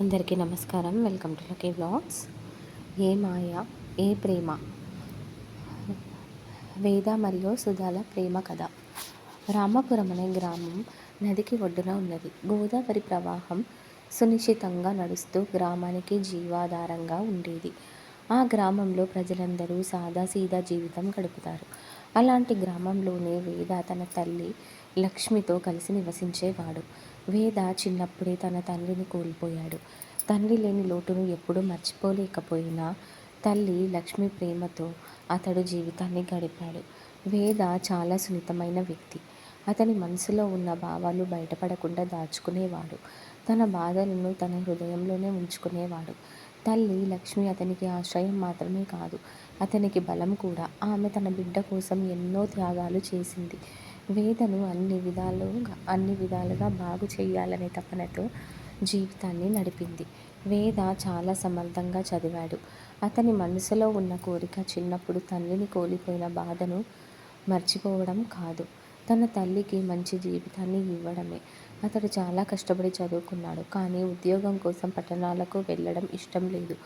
అందరికీ నమస్కారం. Welcome to lucky vlogs. ఏ మాయ ఏ ప్రేమ? వేద మరియు సుధాల ప్రేమ కథ. రామాపురం అనే గ్రామం నదికి ఒడ్డున ఉన్నది. గోదావరి ప్రవాహం సునిశ్చితంగా నడుస్తూ గ్రామానికి జీవాధారంగా ఉండేది. ఆ గ్రామంలో ప్రజలందరూ సాదాసీదా జీవితం గడుపుతారు. అలాంటి గ్రామంలోనే వేద తన తల్లి లక్ష్మితో కలిసి నివసించేవాడు. వేద చిన్నప్పుడే తన తండ్రిని కోల్పోయాడు. తండ్రి లేని లోటును ఎప్పుడూ మర్చిపోలేకపోయినా తల్లి లక్ష్మి ప్రేమతో అతడు జీవితాన్ని గడిపాడు. వేద చాలా సున్నితమైన వ్యక్తి. అతని మనసులో ఉన్న భావాలు బయటపడకుండా దాచుకునేవాడు. తన బాధలను తన హృదయంలోనే ఉంచుకునేవాడు. తల్లి లక్ష్మి అతనికి ఆశ్రయం మాత్రమే కాదు అతనికి బలం కూడా. ఆమె తన బిడ్డ కోసం ఎన్నో త్యాగాలు చేసింది. వేదను అన్ని విధాలుగా అన్ని విధాలుగా బాగు చేయాలనే తపనతో జీవితాన్ని నడిపింది. వేద చాలా సమర్థంగా చదివాడు. అతని మనసులో ఉన్న కోరిక చిన్నప్పుడు తల్లిని కోల్పోయిన బాధను మర్చిపోవడం కాదు. తన తల్లికి మంచి జీవితాన్ని ఇవ్వడమే. అతడు చాలా కష్టపడి చదువుకున్నాడు కానీ ఉద్యోగం కోసం పట్టణాలకు వెళ్ళడం ఇష్టం లేదు.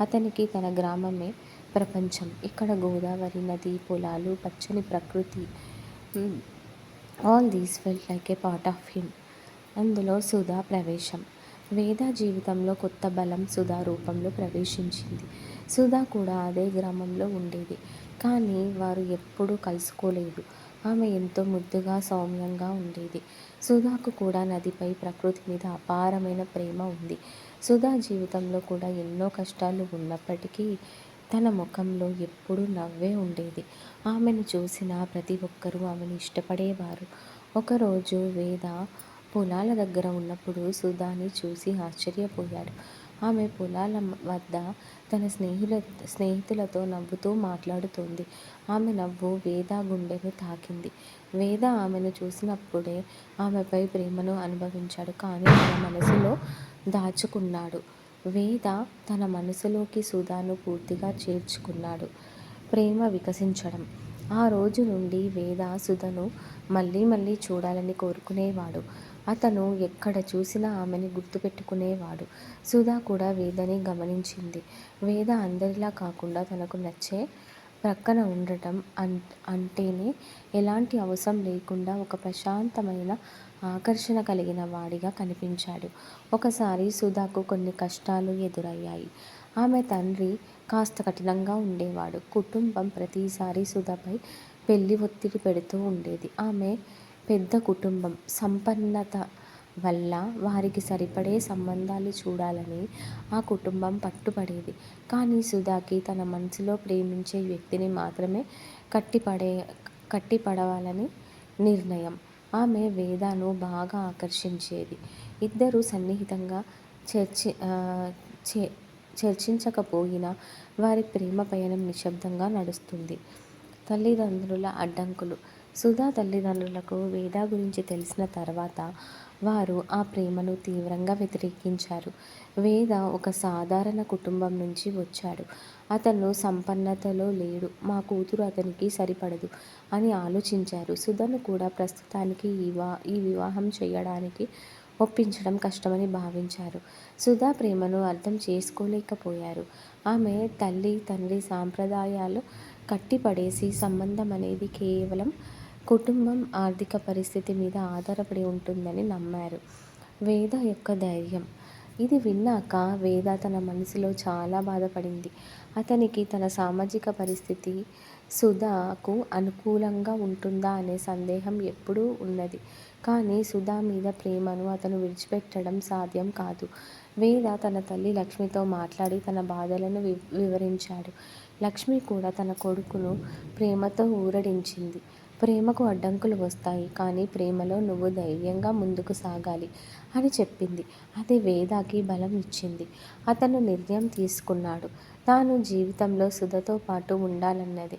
అతనికి తన గ్రామమే ప్రపంచం. ఇక్కడ గోదావరి నది పొలాలు పచ్చని ప్రకృతి all these felt like a part of him అందులో సుధా ప్రవేశం. వేద జీవితంలో కొత్త బలం సుధా రూపంలో ప్రవేశించింది. సుధా కూడా అదే గ్రామంలో ఉండేది. కానీ వారు ఎప్పుడూ కలుసుకోలేదు. ఆమె ఎంతో ముద్దుగా సౌమ్యంగా ఉండేది. సుధాకు కూడా నదిపై ప్రకృతి మీద అపారమైన ప్రేమ ఉంది. సుధా జీవితంలో కూడా ఎన్నో కష్టాలు ఉన్నప్పటికీ తన ముఖంలో ఎప్పుడూ నవ్వే ఉండేది. ఆమెను చూసిన ప్రతి ఒక్కరూ ఆమెను ఇష్టపడేవారు. ఒకరోజు వేద పొలాల దగ్గర ఉన్నప్పుడు సుధాని చూసి ఆశ్చర్యపోయాడు. ఆమె పొలాల వద్ద తన స్నేహితుల స్నేహితులతో నవ్వుతూ మాట్లాడుతోంది. ఆమె నవ్వు వేద గుండెను తాకింది. వేద ఆమెను చూసినప్పుడే ఆమెపై ప్రేమను అనుభవించాడు. కానీ తన మనసులో దాచుకున్నాడు. వేద తన మనసులోకి సుధాను పూర్తిగా చేర్చుకున్నాడు. ప్రేమ వికసించడం. ఆ రోజు నుండి వేద సుధను మళ్ళీ మళ్ళీ చూడాలని కోరుకునేవాడు. అతను ఎక్కడ చూసినా ఆమెని గుర్తుపెట్టుకునేవాడు. సుధా కూడా వేదని గమనించింది. వేద అందరిలా కాకుండా తనకు నచ్చే ప్రక్కన ఉండటం అన్ అంటేనే ఎలాంటి అవసరం లేకుండా ఒక ప్రశాంతమైన ఆకర్షణ కలిగిన వాడిగా కనిపించాడు. ఒకసారి సుధాకు కొన్ని కష్టాలు ఎదురయ్యాయి. ఆమె తండ్రి కాస్త కఠినంగా ఉండేవాడు. కుటుంబం ప్రతిసారి సుధపై పెళ్ళి ఒత్తిడి పెడుతూ ఉండేది. ఆమె పెద్ద కుటుంబం. సంపన్నత వల్ల వారికి సరిపడే సంబంధాలు చూడాలని ఆ కుటుంబం పట్టుపడేది కానీ సుధాకి తన మనసులో ప్రేమించే వ్యక్తిని మాత్రమే కట్టిపడే కట్టిపడవాలని నిర్ణయం. ఆమె వేదాను బాగా ఆకర్షించేది. ఇద్దరు సన్నిహితంగా చర్చి చే చర్చించకపోయినా వారి ప్రేమ పయనం నిశ్శబ్దంగా నడుస్తుంది. తల్లిదండ్రుల అడ్డంకులు. సుధా తల్లిదండ్రులకు వేద గురించి తెలిసిన తర్వాత వారు ఆ ప్రేమను తీవ్రంగా వ్యతిరేకించారు. వేద ఒక సాధారణ కుటుంబం నుంచి వచ్చాడు. అతను సంపన్నతలో లేడు. మా కూతురు అతనికి సరిపడదు అని ఆలోచించారు. సుధను కూడా ప్రస్తుతానికి ఈ ఈ వివాహం చేయడానికి ఒప్పించడం కష్టమని భావించారు. సుధా ప్రేమను అర్థం చేసుకోలేకపోయారు. ఆమె తల్లి తండ్రి సాంప్రదాయాలు కట్టిపడేసి సంబంధం అనేది కేవలం కుటుంబం ఆర్థిక పరిస్థితి మీద ఆధారపడి ఉంటుందని నమ్మారు. వేద యొక్క ధైర్యం. ఇది విన్నాక వేద తన మనసులో చాలా బాధపడింది. అతనికి తన సామాజిక పరిస్థితి సుధాకు అనుకూలంగా ఉంటుందా అనే సందేహం ఎప్పుడూ ఉన్నది. కానీ సుధా మీద ప్రేమను అతను విడిచిపెట్టడం సాధ్యం కాదు. వేద తన తల్లి లక్ష్మితో మాట్లాడి తన బాధలను వి వివరించాడు. లక్ష్మి కూడా తన కొడుకును ప్రేమతో ఊరడించింది. ప్రేమకు అడ్డంకులు వస్తాయి కానీ ప్రేమలో నువ్వు ధైర్యంగా ముందుకు సాగాలి అని చెప్పింది. అది వేదాకి బలం ఇచ్చింది. అతను నిర్ణయం తీసుకున్నాడు. తాను జీవితంలో సుధతో పాటు ఉండాలన్నది.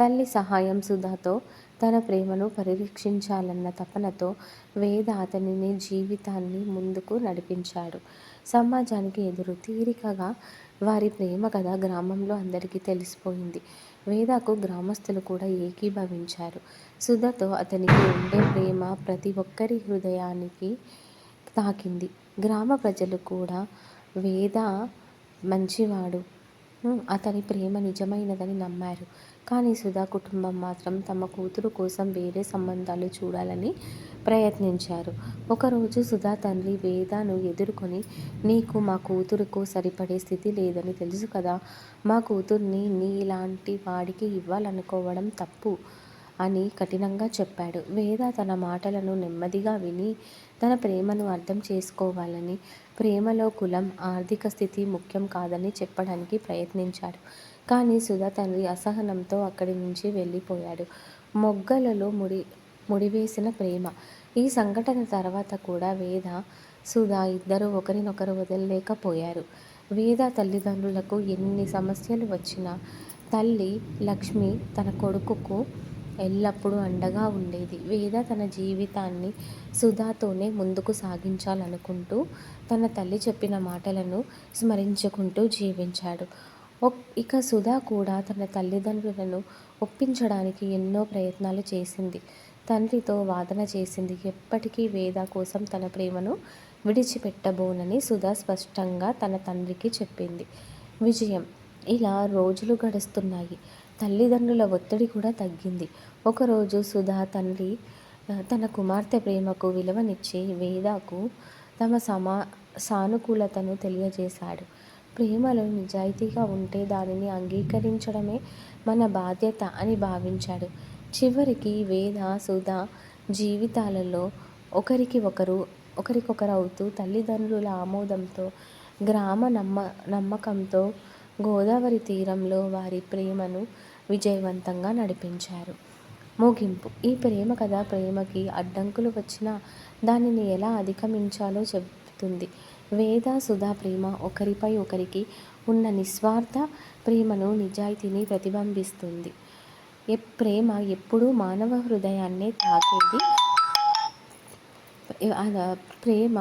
తల్లి సహాయం సుధాతో తన ప్రేమను పరిరక్షించాలన్న తపనతో వేద అతనిని జీవితాన్ని ముందుకు నడిపించాడు. సమాజానికి ఎదురు తీరికగా వారి ప్రేమ కథ గ్రామంలో అందరికీ తెలిసిపోయింది. వేదకు గ్రామస్తులు కూడా ఏకీభవించారు. సుధతో అతనికి ఉండే ప్రేమ ప్రతి ఒక్కరి హృదయానికి తాకింది. గ్రామ ప్రజలు కూడా వేద మంచివాడు. అతని ప్రేమ నిజమైనదని నమ్మారు. కానీ సుధా కుటుంబం మాత్రం తమ కూతురు కోసం వేరే సంబంధాలు చూడాలని ప్రయత్నించారు. ఒకరోజు సుధా తండ్రి వేదాను ఎదుర్కొని నీకు మా కూతురుకు సరిపడే స్థితి లేదని తెలుసు కదా. మా కూతుర్ని నీ ఇలాంటి వాడికి ఇవ్వాలనుకోవడం తప్పు అని కఠినంగా చెప్పాడు. వేద తన మాటలను నెమ్మదిగా విని తన ప్రేమను అర్థం చేసుకోవాలని ప్రేమలో కులం ఆర్థిక స్థితి ముఖ్యం కాదని చెప్పడానికి ప్రయత్నించాడు. కానీ సుధా తండ్రి అసహనంతో అక్కడి నుంచి వెళ్ళిపోయాడు. మొగ్గలలో ముడి ముడివేసిన ప్రేమ. ఈ సంఘటన తర్వాత కూడా వేద సుధా ఇద్దరు ఒకరినొకరు వదలలేకపోయారు. వేద తల్లిదండ్రులకు ఎన్ని సమస్యలు వచ్చినా తల్లి లక్ష్మి తన కొడుకుకు ఎల్లప్పుడూ అండగా ఉండేది. వేద తన జీవితాన్ని సుధాతోనే ముందుకు సాగించాలనుకుంటూ తన తల్లి చెప్పిన మాటలను స్మరించుకుంటూ జీవించాడు. ఇక సుధా కూడా తన తల్లిదండ్రులను ఒప్పించడానికి ఎన్నో ప్రయత్నాలు చేసింది. తండ్రితో వాదన చేసింది. ఎప్పటికీ వేద కోసం తన ప్రేమను విడిచిపెట్టబోనని సుధా స్పష్టంగా తన తండ్రికి చెప్పింది. విజయం. ఇలా రోజులు గడుస్తున్నాయి. తల్లిదండ్రుల ఒత్తిడి కూడా తగ్గింది. ఒకరోజు సుధా తండ్రి తన కుమార్తె ప్రేమకు విలువనిచ్చి వేదాకు తమ సమా సానుకూలతను తెలియజేశాడు. ప్రేమలో నిజాయితీగా ఉంటే దానిని అంగీకరించడమే మన బాధ్యత అని భావించాడు. చివరికి వేద సుధా జీవితాలలో ఒకరికి ఒకరు ఒకరికొకరు అవుతూ తల్లిదండ్రుల ఆమోదంతో గ్రామ నమ్మ నమ్మకంతో గోదావరి తీరంలో వారి ప్రేమను విజయవంతంగా నడిపించారు. ముగింపు. ఈ ప్రేమ కథ ప్రేమకి అడ్డంకులు వచ్చినా దానిని ఎలా అధిగమించాలో చెబుతుంది. వేద సుధా ప్రేమ ఒకరిపై ఒకరికి ఉన్న నిస్వార్థ ప్రేమను నిజాయితీని ప్రతిబింబిస్తుంది. ఏ ప్రేమ ఎప్పుడూ మానవ హృదయాన్నే తాకేది? ప్రేమ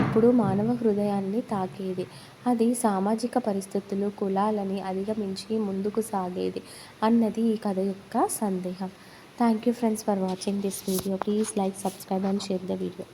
ఎప్పుడూ మానవ హృదయాన్ని తాకేది. అది సామాజిక పరిస్థితులు కులాలని అధిగమించి ముందుకు సాగేది అన్నది ఈ కథ యొక్క సందేహం. Thank you friends for watching this video please like subscribe and share the video